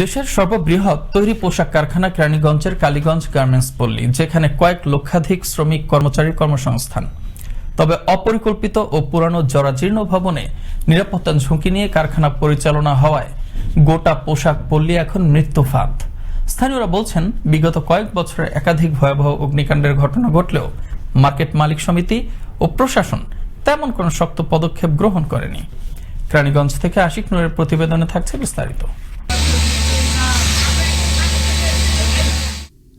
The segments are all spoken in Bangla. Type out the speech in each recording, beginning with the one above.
দেশের সর্ববৃহৎ তৈরি পোশাক কারখানা কেরানীগঞ্জের কালীগঞ্জ গার্মেন্টস পল্লী, যেখানে কয়েক লক্ষাধিক শ্রমিক কর্মচারীর কর্মসংস্থান। তবে অপরিকল্পিত ও পুরানো জরাজীর্ণ ভবনে নিরাপত্তা ঝুঁকি নিয়ে কারখানা পরিচালনা হওয়ায় গোটা পোশাক পল্লী এখন মৃত্যু ফাঁদ স্থানীয়রা বলছেন, বিগত কয়েক বছরে একাধিক ভয়াবহ অগ্নিকাণ্ডের ঘটনা ঘটলেও মার্কেট মালিক সমিতি ও প্রশাসন তেমন কোনো শক্ত পদক্ষেপ গ্রহণ করেনি। কেরানীগঞ্জ থেকে আশিক নূরের প্রতিবেদনে থাকছে বিস্তারিত।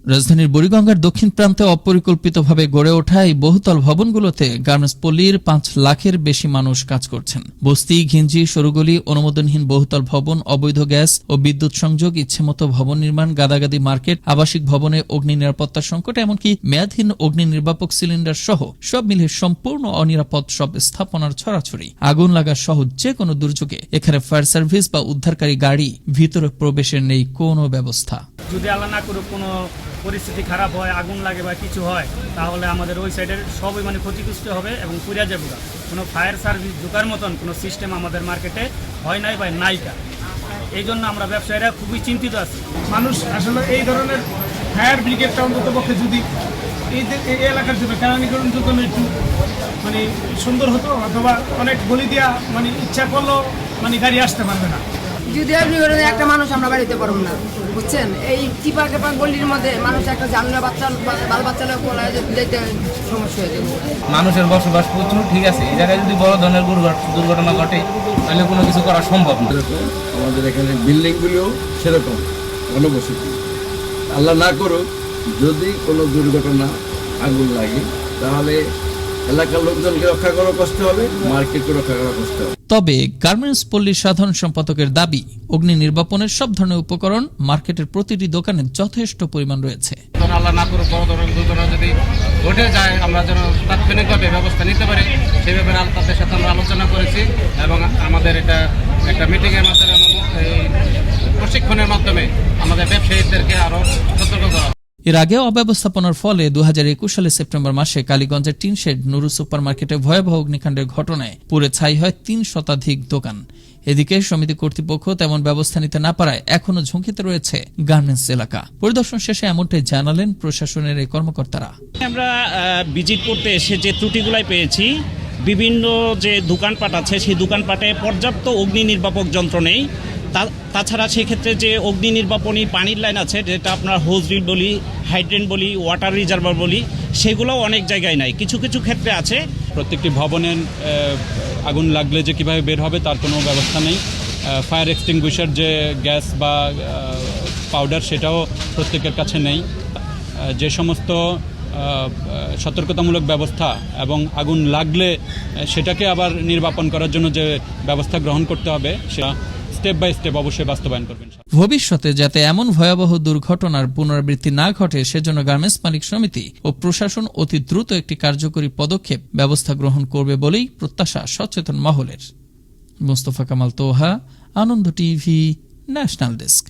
রাজধানীর বুড়িগঙ্গার দক্ষিণ প্রান্তে অপরিকল্পিতভাবে গড়ে ওঠা এই বহুতল ভবনগুলোতে গার্মেন্টস পল্লীর পাঁচ লাখের বেশি মানুষ কাজ করছেন। বস্তি, ঘিঞ্জি, সরুগলি, অনুমোদনহীন বহুতল ভবন, অবৈধ গ্যাস ও বিদ্যুৎ সংযোগ, ইচ্ছেমতো ভবন নির্মাণ, গাদাগাদি মার্কেট, আবাসিক ভবনে অগ্নি নিরাপত্তা সংকট, এমনকি মেয়াদহীন অগ্নি নির্বাপক সিলিন্ডার সহ সব মিলিয়ে সম্পূর্ণ অনিরাপদ সব স্থাপনার ছড়াছড়ি। আগুন লাগা সহ যে কোনো দুর্যোগে এখানে ফায়ার সার্ভিস বা উদ্ধারকারী গাড়ি ভিতরে প্রবেশের নেই কোনো ব্যবস্থা। যদি আল্লাহ না করুক, কোনো পরিস্থিতি খারাপ হয়, আগুন লাগে বা কিছু হয়, তাহলে আমাদের ওই সাইডের সবই মানে ক্ষতিগ্রস্ত হবে এবং পুরিয়া যাবে না। কোনো ফায়ার সার্ভিস ঢোকার মতন কোনো সিস্টেম আমাদের মার্কেটে হয় নাই বা নাইকা এই জন্য আমরা ব্যবসায়ীরা খুবই চিন্তিত আছি। মানুষ আসলে এই ধরনের ফায়ার ব্রিগেডটা অন্তত পক্ষে যদি এই এই এলাকার জন্য কেরানীকরণ জন্য একটু মানে সুন্দর হতো, অথবা অনেক গলি দিয়া মানে ইচ্ছা করলেও মানে গাড়ি আসতে পারবে না। যদি আপনি বলেন একটা মানুষ আমরা বাড়িতে পারব না বুঝছেন? এই চিপা চাপা গলির মধ্যে মানুষ একটা জানলা বাচ্চা বাল বাচ্চা লোক যেতে সমস্যা হয়ে যাবে। মানুষের বসবাস প্রচুর ঠিক আছে? এই জায়গায় যদি বড় ধরনের দুর্ঘট- দুর্ঘটনা ঘটে তাহলে কোনো কিছু করা সম্ভব না। আমাদের এখানে বিল্ডিংগুলিও সেরকম ঘনবসতি আল্লাহ না করুক যদি কোনো দুর্ঘটনা আগুন লাগে তাহলে এলাকার লোকজনকে রক্ষা করা কষ্ট হবে মার্কেটকে রক্ষা করা কষ্ট হবে তবে গার্মেন্টস পল্লীর সাধারণ সম্পাদকের দাবি অগ্নি নির্বাপনের সব ধরনের উপকরণ মার্কেটের প্রতিটি দোকানে যথেষ্ট পরিমাণ রয়েছে আল্লাহ না করুক বড় ধরনের দুর্ঘটনা যদি ঘটে যায় আমরা যেন তাৎক্ষণিকভাবে ব্যবস্থা নিতে পারি সেই ব্যাপারে আল- তাদের সাথে আমরা আলোচনা করেছি এবং আমাদের এটা একটা মিটিংয়ের মাধ্যমে প্রশিক্ষণের মাধ্যমে আমাদের ব্যবসায়ীদেরকে আরও। এর আগে অব্যবস্থাপনার ফলে দু সালের সেপ্টেম্বর মাসে কালীগঞ্জের টিনশেড নুরু সুপার মার্কেটে ভয়াবহ অগ্নিকাণ্ডের ঘটনায় পুড়ে ছাই হয় তিন শতাধিক দোকান। এদিকে সমিতি কর্তৃপক্ষ তেমন ব্যবস্থা নিতে না পারায় এখনও ঝুঁকিতে রয়েছে গার্মেন্টস এলাকা। পরিদর্শন শেষে এমনটাই জানালেন প্রশাসনের এই কর্মকর্তারা। আমরা ভিজিট করতে এসে যে ত্রুটিগুলাই পেয়েছি, বিভিন্ন যে দোকানপাট আছে, সেই দোকানপাটে পর্যাপ্ত অগ্নি নির্বাপক যন্ত্র নেই। তাছাড়া সেক্ষেত্রে যে অগ্নি নির্বাপনী পানির লাইন আছে, যেটা আপনার হোজ রিল বলি, হাইড্রেন বলি, ওয়াটার রিজার্ভার বলি, সেগুলোও অনেক জায়গায় নাই। কিছু কিছু ক্ষেত্রে আছে। প্রত্যেকটি ভবনের আগুন লাগলে যে কীভাবে বের হবে তার কোনো ব্যবস্থা নেই। ফায়ার এক্সটিংগুইশার যে গ্যাস বা পাউডার সেটাও প্রত্যেকের কাছে নেই। যে সমস্ত সতর্কতামূলক ব্যবস্থা এবং আগুন লাগলে সেটাকে আবার নির্বাপন করার জন্য যে ব্যবস্থা গ্রহণ করতে হবে, সেটা স্টেপ বাই স্টেপ অবশ্যই বাস্তবায়ন করবেন ভবিষ্যতে যাতে এমন ভয়াবহ দুর্ঘটনার পুনরাবৃত্তি না ঘটে, সেজন্য গার্মেন্টস মালিক সমিতি ও প্রশাসন অতি দ্রুত একটি কার্যকরী পদক্ষেপ ব্যবস্থা গ্রহণ করবে বলেই প্রত্যাশা সচেতন মহলের। Mostafa Kamal Toha, Ananda TV, national desk.